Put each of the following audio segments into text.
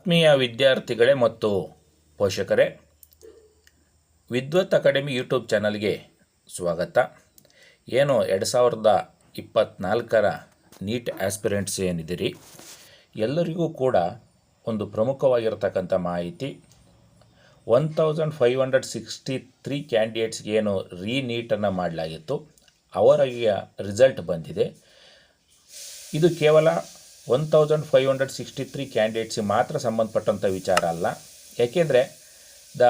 ಆತ್ಮೀಯ ವಿದ್ಯಾರ್ಥಿಗಳೇ ಮತ್ತು ಪೋಷಕರೇ, ವಿದ್ವತ್ ಅಕಾಡೆಮಿ ಯೂಟ್ಯೂಬ್ ಚಾನಲ್ಗೆ ಸ್ವಾಗತ. ಏನು ಎರಡು ಸಾವಿರದ ಇಪ್ಪತ್ತ್ನಾಲ್ಕರ ನೀಟ್ ಆಸ್ಪಿರೆಂಟ್ಸ್ ಏನಿದ್ದೀರಿ ಎಲ್ಲರಿಗೂ ಕೂಡ ಒಂದು ಪ್ರಮುಖವಾಗಿರ್ತಕ್ಕಂಥ ಮಾಹಿತಿ. One thousand five hundred sixty three ಕ್ಯಾಂಡಿಡೇಟ್ಸ್ಗೆ ಏನು ರೀ ನೀಟನ್ನು ಮಾಡಲಾಗಿತ್ತು. ಅವರಿಗೆ ರಿಸಲ್ಟ್ ಬಂದಿದೆ. ಇದು ಕೇವಲ one thousand five hundred sixty three ಕ್ಯಾಂಡಿಡೇಟ್ಸಿಗೆ ಮಾತ್ರ ಸಂಬಂಧಪಟ್ಟಂಥ ವಿಚಾರ ಅಲ್ಲ. ಯಾಕೆಂದರೆ the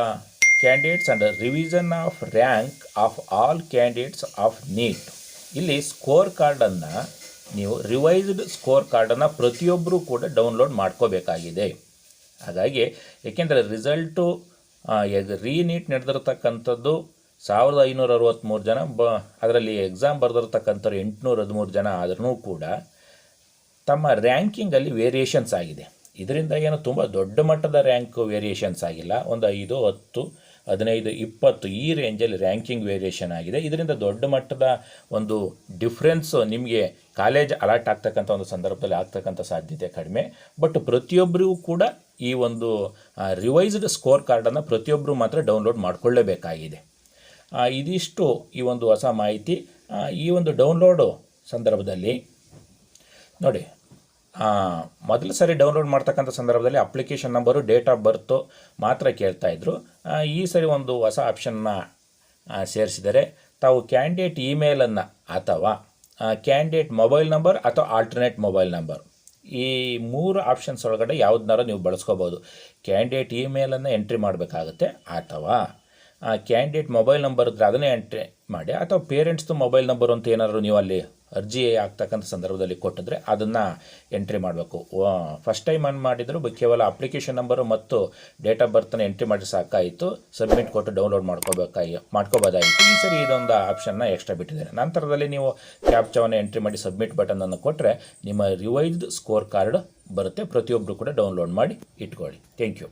candidates and revision of rank of all candidates of NEET ಇಲ್ಲಿ ಸ್ಕೋರ್ ಕಾರ್ಡನ್ನು ನೀವು ರಿವೈಸ್ಡ್ ಸ್ಕೋರ್ ಕಾರ್ಡನ್ನು ಪ್ರತಿಯೊಬ್ಬರೂ ಕೂಡ ಡೌನ್ಲೋಡ್ ಮಾಡ್ಕೋಬೇಕಾಗಿದೆ. ಹಾಗಾಗಿ ಏಕೆಂದರೆ ರಿಸಲ್ಟು ರೀ ನೀಟ್ ನಡೆದಿರ್ತಕ್ಕಂಥದ್ದು ಸಾವಿರದ ಐನೂರ ಅರವತ್ತ್ಮೂರು ಜನ, ಬ, ಅದರಲ್ಲಿ ಎಕ್ಸಾಮ್ ಬರೆದಿರ್ತಕ್ಕಂಥವ್ರು ಎಂಟುನೂರ ಹದಿಮೂರು ಜನ ಆದ್ರೂ ಕೂಡ ತಮ್ಮ ರ್ಯಾಂಕಿಂಗಲ್ಲಿ ವೇರಿಯೇಷನ್ಸ್ ಆಗಿದೆ. ಇದರಿಂದ ಏನು, ತುಂಬ ದೊಡ್ಡ ಮಟ್ಟದ ರ್ಯಾಂಕ್ ವೇರಿಯೇಷನ್ಸ್ ಆಗಿಲ್ಲ. ಒಂದು ಐದು, ಹತ್ತು, ಹದಿನೈದು, ಇಪ್ಪತ್ತು ಈ ರೇಂಜಲ್ಲಿ ರ್ಯಾಂಕಿಂಗ್ ವೇರಿಯೇಷನ್ ಆಗಿದೆ. ಇದರಿಂದ ದೊಡ್ಡ ಮಟ್ಟದ ಒಂದು ಡಿಫ್ರೆನ್ಸು ನಿಮಗೆ ಕಾಲೇಜ್ ಅಲರ್ಟ್ ಆಗ್ತಕ್ಕಂಥ ಒಂದು ಸಂದರ್ಭದಲ್ಲಿ ಆಗ್ತಕ್ಕಂಥ ಸಾಧ್ಯತೆ ಕಡಿಮೆ. ಬಟ್ ಪ್ರತಿಯೊಬ್ಬರಿಗೂ ಕೂಡ ಈ ಒಂದು ರಿವೈಸ್ಡ್ ಸ್ಕೋರ್ ಕಾರ್ಡನ್ನು ಪ್ರತಿಯೊಬ್ಬರು ಮಾತ್ರ ಡೌನ್ಲೋಡ್ ಮಾಡಿಕೊಳ್ಳೇಬೇಕಾಗಿದೆ. ಇದಿಷ್ಟು ಈ ಒಂದು ಹೊಸ ಮಾಹಿತಿ. ಈ ಒಂದು ಡೌನ್ಲೋಡು ಸಂದರ್ಭದಲ್ಲಿ ನೋಡಿ ಮೊದಲ ಸರಿ ಡೌನ್ಲೋಡ್ ಮಾಡ್ತಕ್ಕಂಥ ಸಂದರ್ಭದಲ್ಲಿ application number date of birth ಮಾತ್ರ ಕೇಳ್ತಾ ಕೇಳ್ತಾಯಿದ್ರು ಈ ಸರಿ ಒಂದು ಹೊಸ ಆಪ್ಷನ್ನ ಸೇರಿಸಿದರೆ ತಾವು ಕ್ಯಾಂಡಿಡೇಟ್ ಇಮೇಲನ್ನು ಅಥವಾ ಕ್ಯಾಂಡಿಡೇಟ್ ಮೊಬೈಲ್ ನಂಬರ್ ಅಥವಾ ಆಲ್ಟರ್ನೇಟ್ ಮೊಬೈಲ್ ನಂಬರ್ ಈ ಮೂರು ಆಪ್ಷನ್ಸ್ ಒಳಗಡೆ ಯಾವುದನ್ನಾರು ನೀವು ಬಳಸ್ಕೋಬೋದು. ಕ್ಯಾಂಡಿಡೇಟ್ ಇಮೇಲನ್ನು ಎಂಟ್ರಿ ಮಾಡಬೇಕಾಗುತ್ತೆ ಅಥವಾ ಕ್ಯಾಂಡಿಡೇಟ್ ಮೊಬೈಲ್ ನಂಬರ್ ಇದ್ದರೆ ಅದನ್ನೇ ಎಂಟ್ರಿ ಮಾಡಿ, ಅಥವಾ ಪೇರೆಂಟ್ಸ್ದು ಮೊಬೈಲ್ ನಂಬರ್ ಅಂತ ಏನಾದರೂ ನೀವು ಅಲ್ಲಿ ಅರ್ಜಿ ಆಗ್ತಕ್ಕಂಥ ಸಂದರ್ಭದಲ್ಲಿ ಕೊಟ್ಟಿದ್ರೆ ಅದನ್ನು ಎಂಟ್ರಿ ಮಾಡಬೇಕು. ಫಸ್ಟ್ ಟೈಮ್ ಅನ್ ಮಾಡಿದರೂ ಕೇವಲ ಅಪ್ಲಿಕೇಶನ್ ನಂಬರು ಮತ್ತು ಡೇಟ್ ಆಫ್ ಬರ್ತ್ನ ಎಂಟ್ರಿ ಮಾಡಿ ಸಾಕಾಯಿತು. ಸಬ್ಮಿಟ್ ಕೊಟ್ಟು ಡೌನ್ಲೋಡ್ ಮಾಡ್ಕೋಬೇಕಾಗಿ ಮಾಡ್ಕೋಬೋದಾಗಿತ್ತು ಈ ಸರಿ ಇದೊಂದು ಆಪ್ಷನ್ನ ಎಕ್ಸ್ಟ್ರಾ ಬಿಟ್ಟಿದ್ದೇನೆ. ನಂತರದಲ್ಲಿ ನೀವು ಕ್ಯಾಪ್ಚಾವನ್ನು ಎಂಟ್ರಿ ಮಾಡಿ ಸಬ್ಮಿಟ್ ಬಟನನ್ನು ಕೊಟ್ಟರೆ ನಿಮ್ಮ ರಿವೈಸ್ಡ್ ಸ್ಕೋರ್ ಕಾರ್ಡ್ ಬರುತ್ತೆ. ಪ್ರತಿಯೊಬ್ಬರು ಕೂಡ ಡೌನ್ಲೋಡ್ ಮಾಡಿ ಇಟ್ಕೊಳ್ಳಿ. Thank you